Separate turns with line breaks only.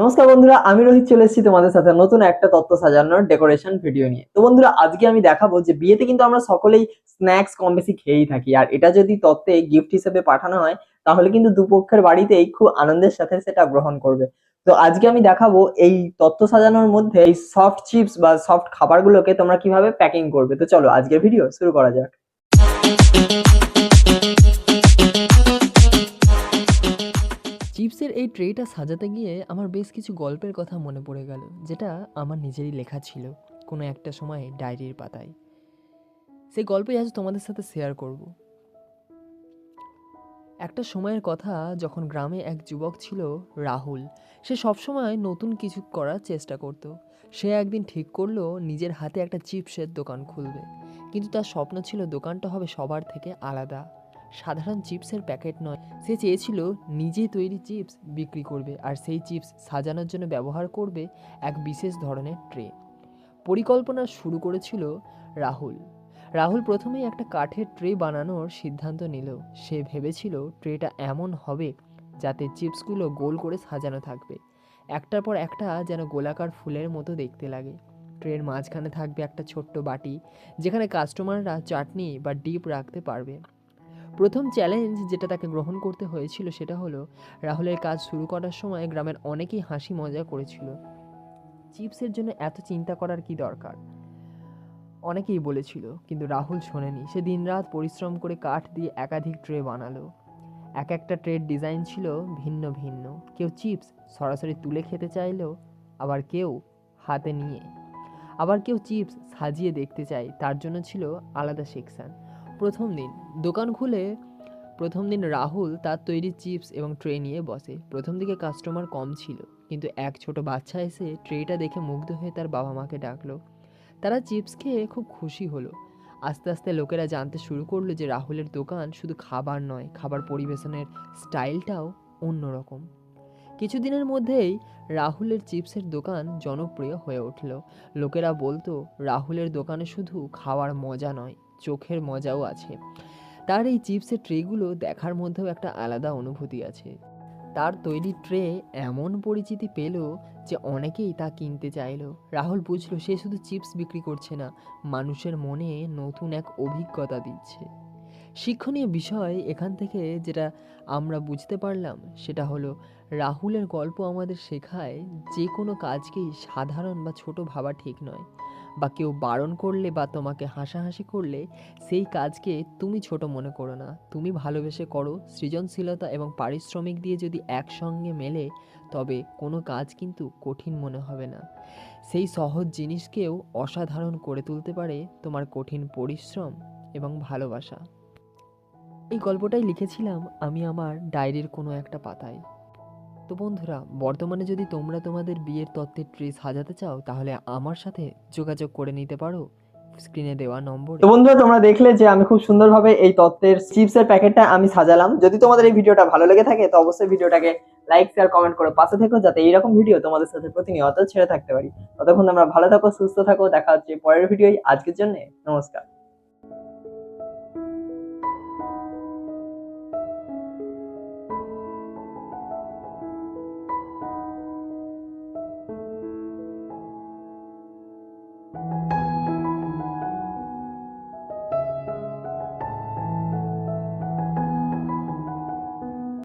নমস্কার বন্ধুরা, আমি রোহিত চলে এসেছি তোমাদের সাথে নতুন একটা তত্ত্ব সাজানোর ডেকোরেশন ভিডিও নিয়ে। তো বন্ধুরা, আজকে আমি দেখাবো যে বিয়েতে কিন্তু আমরা সকলেই স্ন্যাক্স কম বেশি খেয়েই থাকি। আর এটা যদি তত্ত্বে গিফট হিসেবে পাঠানো হয়, তাহলে কিন্তু দুপক্ষের বাড়িতেই খুব আনন্দের সাথে সেটা গ্রহণ করবে। তো আজকে আমি দেখাবো এই তত্ত্ব সাজানোর মধ্যে এই সফট চিপস বা সফট খাবারগুলোকে তোমরা কীভাবে প্যাকিং করবে। তো চলো, আজকের ভিডিও শুরু করা যাক।
চিপসের এই ট্রেটা সাজাতে গিয়ে আমার বেশ কিছু গল্পের কথা মনে পড়ে গেল, যেটা আমার নিজেরই লেখা ছিল কোনো একটা সময় ডায়েরির পাতায়। সেই গল্পই আজ তোমাদের সাথে শেয়ার করব। একটা সময়ের কথা যখন গ্রামে এক যুবক ছিল, রাহুল, সে সবসময় নতুন কিছু করার চেষ্টা করত। সে একদিন ঠিক করল নিজের হাতে একটা চিপসের দোকান খুলবে, কিন্তু তার স্বপ্ন ছিল দোকানটা হবে সবার থেকে আলাদা। সাধারণ চিপসের প্যাকেট নয়, সে চেয়েছিল নিজে তৈরি চিপস বিক্রি করবে আর সেই চিপস সাজানোর জন্য ব্যবহার করবে এক বিশেষ ধরনের ট্রে। পরিকল্পনা শুরু করেছিল রাহুল। রাহুল প্রথমেই একটা কাঠের ট্রে বানানোর সিদ্ধান্ত নিল। সে ভেবেছিল ট্রেটা এমন হবে যাতে চিপসগুলো গোল করে সাজানো থাকবে। একটার পর একটা যেন গোলাকার ফুলের মতো দেখতে লাগে। ট্রের মাঝখানে থাকবে একটা ছোট্ট বাটি, যেখানে কাস্টমাররা চাটনি বা ডিপ রাখতে পারবে। প্রথম চ্যালেঞ্জ যেটা তাকে গ্রহণ করতে হয়েছিল সেটা হলো রাহুলের কাজ শুরু করার সময় গ্রামের অনেকেই হাসি মজা করেছিল। চিপসের জন্য এত চিন্তা করার কি দরকার? অনেকেই বলেছিল, কিন্তু রাহুল শোনেনি। সে দিনরাত পরিশ্রম করে কাঠ দিয়ে একাধিক ট্রে বানালো। এক একটা ট্রের ডিজাইন ছিল ভিন্ন ভিন্ন। কেউ চিপস সরাসরি তুলে খেতে চাইলেও আবার কেউ হাতে নিয়ে। আবার কেউ চিপস সাজিয়ে দেখতে চায়, তার জন্য ছিল আলাদা সেকশন প্রথম দিন। দোকান খুলে প্রথম দিন রাহুল তার তৈরি চিপস এবং ট্রে নিয়ে বসে। প্রথম দিকে কাস্টমার কম ছিল, কিন্তু এক ছোট বাচ্চা এসে ট্রেটা দেখে মুগ্ধ হয়ে তার বাবা মাকে ডাকলো। তারা চিপস খেয়ে খুব খুশি হলো। আস্তে আস্তে লোকেরা জানতে শুরু করল যে রাহুলের দোকান শুধু খাবার নয়, খাবার পরিবেশনের স্টাইলটাও অন্যরকম। কিছুদিনের মধ্যেই রাহুলের চিপসের দোকান জনপ্রিয় হয়ে উঠল। লোকেরা বলতো, রাহুলের দোকানে শুধু খাওয়ার মজা নয়, চোখের মজাও আছে। তার এই চিপসের ট্রেগুলো দেখার মধ্যেও একটা আলাদা অনুভূতি আছে। তার তৈরি ট্রে এমন পরিচিতি পেল যে অনেকেই তা কিনতে চাইলো। রাহুল বুঝলো, সে শুধু চিপস বিক্রি করছে না, মানুষের মনে নতুন এক অভিজ্ঞতা দিচ্ছে। শিক্ষণীয় বিষয় এখান থেকে যেটা আমরা বুঝতে পারলাম, সেটা হলো রাহুলের গল্প আমাদের শেখায় যে কোনো কাজকেই সাধারণ বা ছোট ভাবা ঠিক নয়। বা কেউ বারণ করলে বা তোমাকে হাসাহাসি করলে সেই কাজকে তুমি ছোট মনে করো না। তুমি ভালোবেসে করো। সৃজনশীলতা এবং পারিশ্রমিক দিয়ে যদি একসঙ্গে মেলে, তবে কোনো কাজ কিন্তু কঠিন মনে হবে না। সেই সহজ জিনিসকেও অসাধারণ করে তুলতে পারে তোমার কঠিন পরিশ্রম এবং ভালোবাসা। এই গল্পটাই লিখেছিলাম আমি আমার ডায়েরির কোনো একটা পাতায়। তো বন্ধুরা, বর্তমানে যদি তোমরা তোমাদের বিয়ের তত্ত্বের ট্রি সাজাতে চাও, তাহলে আমার সাথে যোগাযোগ করে নিতে পারো। স্ক্রিনে দেওয়া নম্বর।
তো বন্ধুরা, তোমরা দেখলে যে আমি খুব সুন্দরভাবে এই তত্ত্বের চিপসের প্যাকেটটা আমি সাজালাম। যদি তোমাদের এই ভিডিওটা ভালো লেগে থাকে, তো অবশ্যই ভিডিওটাকে লাইক শেয়ার কমেন্ট করে পাশে থেকো, যাতে এইরকম ভিডিও তোমাদের সাথে প্রতিনিয়ত ছেড়ে থাকতে পারি। ততক্ষণ তোমরা ভালো থাকো, সুস্থ থাকো, দেখা হচ্ছে পরের ভিডিওই আজকের জন্য নমস্কার।